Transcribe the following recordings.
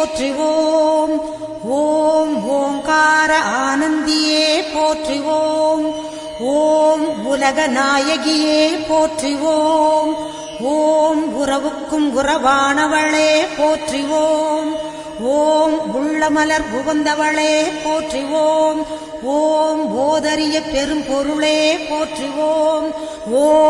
போற்றுவோம். ஓம் ஓங்கார ஆனந்தியே போற்றுவோம். ஓம் உலக நாயகியே போற்றுவோம். ஓம் உறவுக்கும் உறவானவளே போற்றுவோம். ஓம் உள்ளமலர் புகுந்தவளே போற்றுவோம். ஓம் போதறிய பெரும் பொருளே போற்றுவோம். ஓம்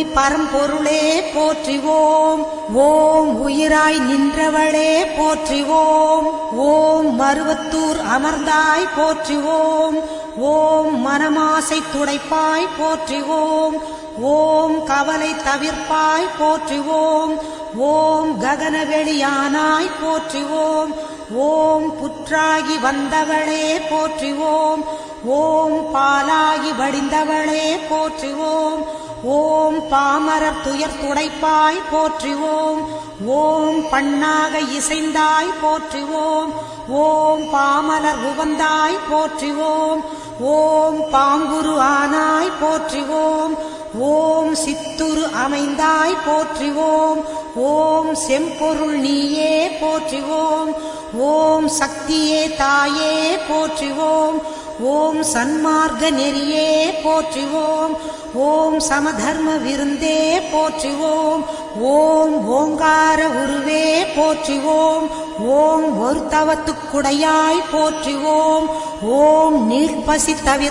உண்மை பரம்பொருளே போற்றுவோம். ஓம் உயிராய் நின்றவளே போற்றுவோம். ஓம் மருவத்தூர் அமர்ந்தாய் போற்றுவோம். ஓம் மனமாசை துடைப்பாய் போற்றுவோம். ஓம் கவலை தவிர்ப்பாய் போற்றுவோம். ஓம் ககனவெளியானாய் போற்றுவோம். ஓம் புற்றாகி வந்தவளே போற்றுவோம். ஓம் பாலாகி வடிந்தவளே போற்றுவோம். ஓம் பாமரர் துயர் துடைப்பாய் போற்றுவோம். ஓம் பண்ணாக இசைந்தாய் போற்றுவோம். ஓம் பாமலர் உவந்தாய் போற்றுவோம். ஓம் பாங்குரு ஆனாய் போற்றுவோம். ஓம் சித்துரு அமைந்தாய் போற்றுவோம். ஓம் செம்பொருள் நீயே போற்றுவோம். ஓம் சக்தியே தாயே போற்றுவோம். ஓம் சன்மார்க்க நெறியே போற்றுவோம். ஓம் சமதர்ம விருந்தே போற்றுவோம். ஓம் ஓங்கார உருவே போற்றுவோம். ஓம் ஒரு தவத்துக்குடையாய் போற்றுவோம். ஓம் நீர்ப்பசி தவிர